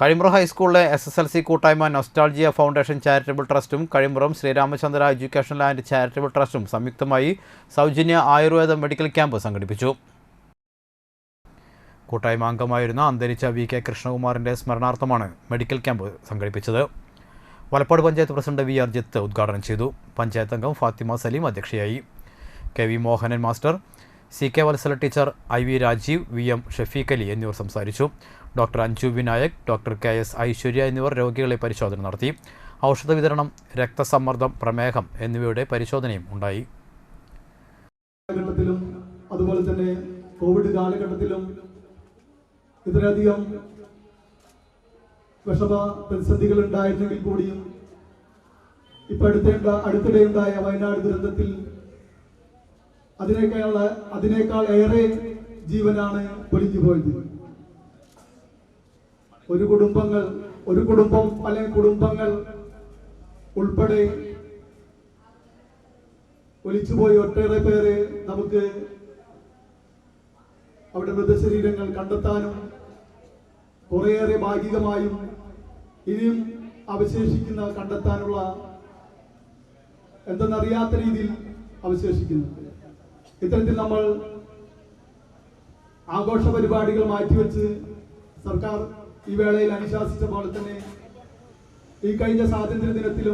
കഴിമ്പ്ര ഹൈസ്കൂളിലെ S S L C കൂട്ടായ്മ nostalgia foundation charitable ട്രസ്റ്റും Kazhimbram Sreeramachandra education and charitable ട്രസ്റ്റും സംയുക്തമായി സൗജന്യ ആയുർവേദ മെഡിക്കൽ ക്യാമ്പ് സംഘടിപ്പിച്ചു. കൂട്ടായ്മ അംഗമായിരുന്ന അന്തരിച്ച വി കെ കൃഷ്ണകുമാറിന്റെ സ്മരണാർത്ഥമാണ് മെഡിക്കൽ ക്യാമ്പ് സംഘടിപ്പിച്ചത്. Valappad panchayat president V R Jith ഉദ്ഘാടനം ചെയ്തു. പഞ്ചായത്ത് അംഗം ഫാത്തിമ സലീം അധ്യക്ഷയായി. K V Mohanan master C K Valsala teacher I V Rajeev V M Shafeeq Ali എന്നിവർ സംസാരിച്ചു. Doctor Anju Vinayak doctor K S Aishwarya എന്നിവർ രോഗികളെ പരിശോധന നടത്തി. ഔഷധ വിതരണം രക്തസമ്മർദ്ദം പ്രമേഹം എന്നിവയുടെ പരിശോധനയും ഉണ്ടായി. കാലഘട്ടത്തിലും അതുപോലെ തന്നെ കോവിഡ് കാലഘട്ടത്തിലും ഇത്രയധികം വിഷമ പ്രതിസന്ധികൾ ഉണ്ടായിരുന്നെങ്കിൽ കൂടിയും ഇപ്പം ഉണ്ടായ വയനാട് ദുരന്തത്തിൽ അതിനേക്കാൾ അതിനേക്കാൾ ഏറെ ജീവനാണ് പൊലിഞ്ഞു പോയത്. ഒരു കുടുംബങ്ങൾ ഒരു കുടുംബം പല കുടുംബങ്ങൾ ഉൾപ്പെടെ ഒലിച്ചുപോയി ഒട്ടേറെ പേര് നമുക്ക് അവിടെ മൃതശരീരങ്ങൾ കണ്ടെത്താനും കുറേയേറെ ഭാഗികമായും ഇനിയും അവശേഷിക്കുന്ന കണ്ടെത്താനുള്ള എന്തെന്നറിയാത്ത രീതിയിൽ അവശേഷിക്കുന്നു. ഇത്തരത്തിൽ നമ്മൾ ആഘോഷ പരിപാടികൾ മാറ്റിവെച്ച് സർക്കാർ ഈ വേളയിൽ അനുശാസിച്ച പോലെ തന്നെ ഈ കഴിഞ്ഞ സ്വാതന്ത്ര്യ ദിനത്തിലും